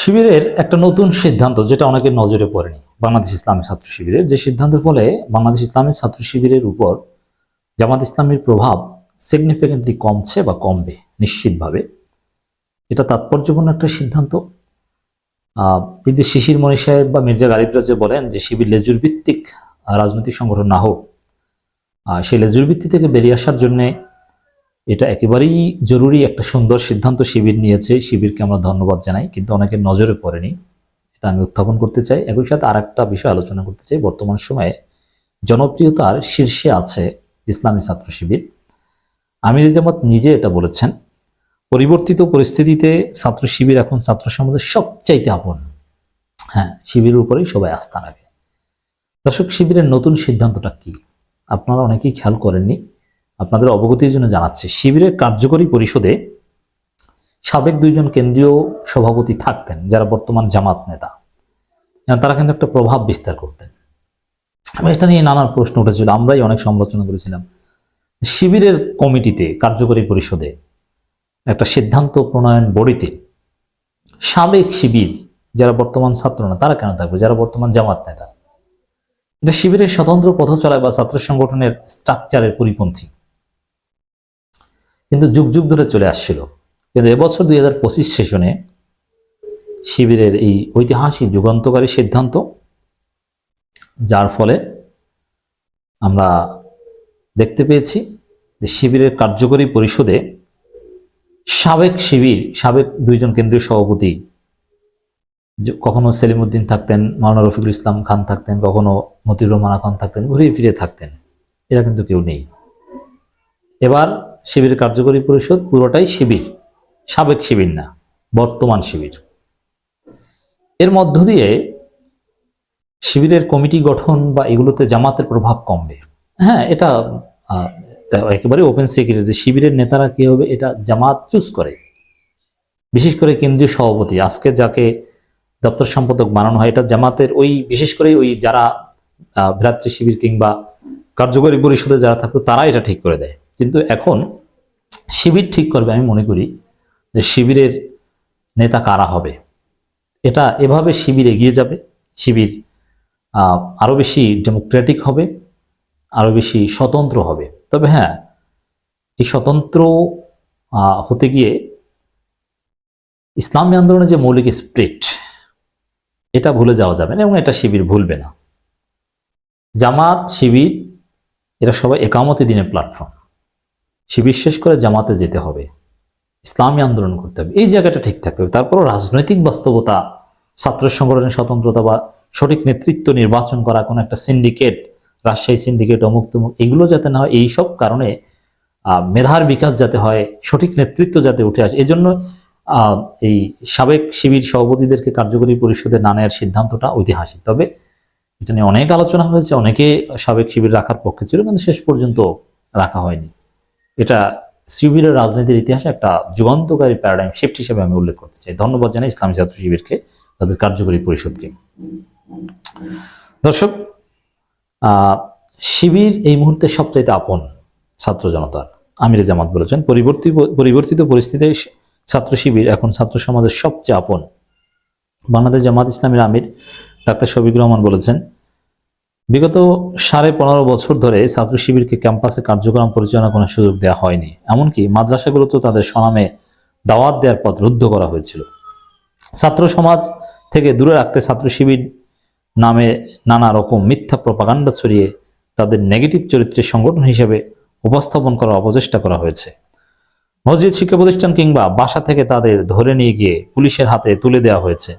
শিবিরের একটা নতুন সিদ্ধান্ত, যেটা অনেকের নজরে পড়েনি, বাংলাদেশ ইসলামী ছাত্র শিবিরের। যে সিদ্ধান্তের ফলে বাংলাদেশ ইসলামী ছাত্র শিবিরের উপর জামাত ইসলামীর প্রভাব সিগনিফিকেন্টলি কমছে বা কমবে, নিশ্চিতভাবে। এটা তাৎপর্যপূর্ণ একটা সিদ্ধান্ত। যে শিশির মনি সাহেব বা মির্জা গালিবরা যে বলেন যে শিবির লেজুর ভিত্তিক রাজনৈতিক সংগঠন না হোক সেই লেজুর ভিত্তি থেকে বেরিয়ে আসার জন্যে এটা একেবারেই জরুরি একটা সুন্দর সিদ্ধান্ত শিবির নিয়েছে। শিবিরকে আমরা ধন্যবাদ জানাই, কিন্তু অনেকে নজরে পড়েনি। এটা আমি উত্থাপন করতে চাই। একই সাথে আর একটা বিষয় আলোচনা করতে চাই। বর্তমান সময়ে জনপ্রিয়তার শীর্ষে আছে ইসলামী ছাত্র শিবির। আমির জামাত নিজে এটা বলেছেন, পরিবর্তিত পরিস্থিতিতে ছাত্র শিবির এখন ছাত্র সমাজের সবচাইতে আপন। হ্যাঁ শিবিরের উপরেই সবাই আস্থা রাখে। দর্শক, শিবিরের নতুন সিদ্ধান্তটা কি? আপনারা অনেকেই খেয়াল করেননি। আপনাদের অবগতির জন্য জানাচ্ছি। শিবিরের কার্যকরী পরিষদে সাবেক দুইজন কেন্দ্রীয় সভাপতি থাকতেন, যারা বর্তমান জামাত নেতা। তারা কিন্তু একটা প্রভাব বিস্তার করতেন। এটা নিয়ে নানান প্রশ্ন উঠেছিল, আমরাই অনেক সমালোচনা করেছিলাম। শিবিরের কমিটিতে, কার্যকরী পরিষদে একটা সিদ্ধান্ত প্রণয়ন বডিতে সাবেক শিবির, যারা বর্তমান ছাত্র না, তারা কেন থাকবে? যারা বর্তমান জামাত নেতা। এটা শিবিরের স্বতন্ত্র পথ চলায় বা ছাত্র সংগঠনের স্ট্রাকচারের পরিপন্থী। কিন্তু যুগ যুগ ধরে চলে আসছিল। কিন্তু এবছর দুই হাজার পঁচিশ সেশনে শিবিরের এই ঐতিহাসিক যুগান্তকারী সিদ্ধান্ত, যার ফলে আমরা দেখতে পেয়েছি যে শিবিরের কার্যকরী পরিষদে সাবেক শিবির, সাবেক দুইজন কেন্দ্রীয় সভাপতি কখনো সেলিমউদ্দিন থাকতেন, মাওলানা রফিকুল ইসলাম খান থাকতেন, কখনো মতিউর রহমান খান থাকতেন, ঘুরিয়ে ফিরে থাকতেন। এরা কিন্তু কেউ নেই। এবার শিবিরের কার্যকরী পরিষদ, পুরোটাই শিবির, সাবেক শিবির না, বর্তমান শিবির। এর মধ্য দিয়ে শিবিরের কমিটি গঠন বা এগুলোতে জামাতের প্রভাব কমবে। হ্যাঁ এটা একেবারে ওপেন সিক্রেট যে শিবিরের নেতারা কি হবে, এটা জামাত চুজ করে। বিশেষ করে কেন্দ্রীয় সভাপতি, আজকে যাকে দপ্তর সম্পাদক বানানো হয়, এটা জামাতের ওই, বিশেষ করে ওই যারা ভ্রাতৃ শিবির কিংবা কার্যকরী পরিষদে যারা থাকতো, তারা এটা ঠিক করে দেয়। কিন্তু এখন শিবির ঠিক করবে আমি মনে করি যে শিবিরের নেতা কারা হবে? এটা এভাবে শিবির এগিয়ে যাবে। শিবির আহ, আরও বেশি ডেমোক্রেটিক হবে আরও বেশি স্বতন্ত্র হবে। তবে হ্যাঁ এই স্বতন্ত্র হতে গিয়ে ইসলামী আন্দোলনের যে মৌলিক স্প্রিট এটা ভুলে যাওয়া যাবে না এবং এটা শিবির ভুলবে না। জামাত শিবির এরা সবাই একামতি দিনের প্ল্যাটফর্ম শিবির শেষ করে জামাতে যেতে হবে, ইসলামী আন্দোলন করতে হবে, এই জায়গাটা ঠিক থাকতে হবে। তারপরও রাজনৈতিক বাস্তবতা, ছাত্র সংগঠনের স্বতন্ত্রতা বা সঠিক নেতৃত্ব নির্বাচন করা, কোনো একটা সিন্ডিকেট রাজশাহী সিন্ডিকেট অমুক তমুক এগুলো যাতে না হয়, এইসব কারণে মেধার বিকাশ যাতে হয়, সঠিক নেতৃত্ব যাতে উঠে আসে, এজন্য এই সাবেক শিবির সভাপতিদেরকে কার্যকরী পরিষদে না নেওয়ার সিদ্ধান্তটা ঐতিহাসিক। তবে এটা নিয়ে অনেক আলোচনা হয়েছে, অনেকে সাবেক শিবির রাখার পক্ষে ছিল, কিন্তু শেষ পর্যন্ত রাখা হয়নি। এটা শিবিরের রাজনীতির ইতিহাসে একটা যুগান্তকারী প্যারাডাইম শিফট হিসেবে আমি উল্লেখ করতে চাই। ধন্যবাদ জানাই ইসলামী ছাত্র শিবিরকে, তাদের কার্যকরী পরিষদকে। দর্শক শিবির এই মুহূর্তে সবচাইতে আপন ছাত্র জনতার আমিরে জামাত বলেছেন পরিবর্তিত পরিবর্তিত পরিস্থিতিতে ছাত্র শিবির এখন ছাত্র সমাজের সবচেয়ে আপন। বাংলাদেশ জামাত ইসলামের আমির ডাক্তার শফিকুর রহমান বলেছেন বিগত সাড়ে পনেরো বছর ধরে ছাত্র শিবিরকে ক্যাম্পাসে কার্যক্রম পরিচালনা কোনো সুযোগ দেওয়া হয়নি। এমনকি মাদ্রাসাগুলোতেও তাদের স্বনামে দাওয়াত দেওয়ার পথ রুদ্ধ করা হয়েছিল। ছাত্র সমাজ থেকে দূরে রাখতে ছাত্র শিবির নামে নানা রকম মিথ্যা প্রপাগান্ডা ছড়িয়ে তাদের নেগেটিভ চরিত্রের সংগঠন হিসেবে উপস্থাপন করার অপচেষ্টা করা হয়েছে। মসজিদ শিক্ষা প্রতিষ্ঠান কিংবা বাসা থেকে তাদের ধরে নিয়ে গিয়ে পুলিশের হাতে তুলে দেওয়া হয়েছে।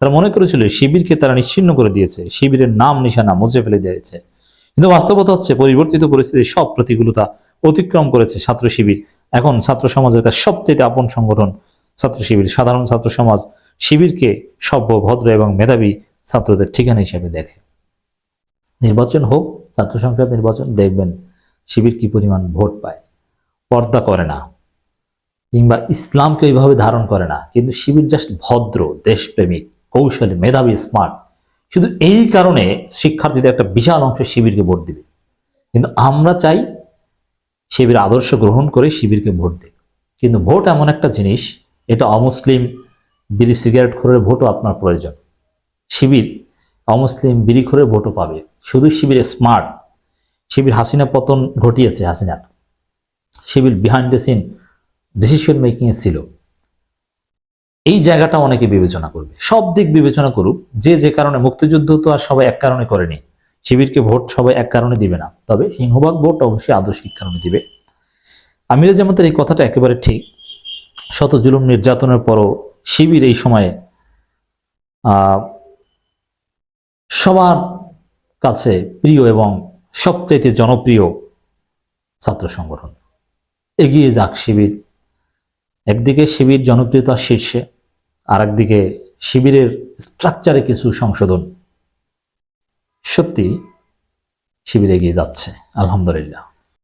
তারা মনে করেছিল শিবিরকে তারা নিশ্চিন্ন করে দিয়েছে। শিবিরের নাম, নিশানা মুছে ফেলে দিয়েছে। কিন্তু বাস্তবতা হচ্ছে, পরিবর্তিত পরিস্থিতির সব প্রতিকূলতা অতিক্রম করেছে ছাত্র শিবির। এখন ছাত্র সমাজের কাছে সবচেয়ে আপন সংগঠন ছাত্র শিবির। সাধারণ ছাত্র সমাজ শিবিরকে সভ্য, ভদ্র এবং মেধাবী ছাত্রদের ঠিকানা হিসেবে দেখে। নির্বাচন হোক, ছাত্র সংসদ নির্বাচন দেখবেন শিবির কি পরিমাণ ভোট পায়। পর্দা করে না। কিংবা ইসলামকে ওইভাবে ধারণ করে না। কিন্তু শিবির জাস্ট ভদ্র, দেশপ্রেমিক। কৌশলী মেধাবী স্মার্ট শুধু এই কারণে শিক্ষার্থীদের একটা বিশাল অংশ শিবিরকে ভোট দিবে। কিন্তু আমরা চাই শিবির আদর্শ গ্রহণ করে শিবিরকে ভোট দিই কিন্তু ভোট এমন একটা জিনিস, এটা অমুসলিম বিড়ি সিগারেট খোরের ভোটও আপনার প্রয়োজন। শিবির অমুসলিম বিড়িখোরের ভোটও পাবে। শুধু শিবির স্মার্ট শিবির হাসিনা পতন ঘটিয়েছে হাসিনার। Shibir behind the scene decision মেকিংয়ে ছিল। এই জায়গাটা অনেকে বিবেচনা করবে। সব দিক বিবেচনা করুক, যে যে কারণে মুক্তিযুদ্ধ তো আর সবাই এক কারণে করেনি, শিবিরকে ভোট সবাই এক কারণে দিবে না। তবে সিংহভাগ ভোট অবশ্যই আদর্শিক কারণে দিবে। আমিরা জামাতের এই কথাটা একেবারে ঠিক। শত জুলুম নির্যাতনের পরও শিবির এই সময়ে সবার কাছে প্রিয় এবং সবচাইতে জনপ্রিয় ছাত্র সংগঠন। এগিয়ে যাক শিবির। একদিকে শিবির জনপ্রিয়তার শীর্ষে আর একদিকে শিবিরের স্ট্রাকচারে কিছু সংশোধন। সত্যি শিবিরে গিয়ে যাচ্ছে আলহামদুলিল্লাহ।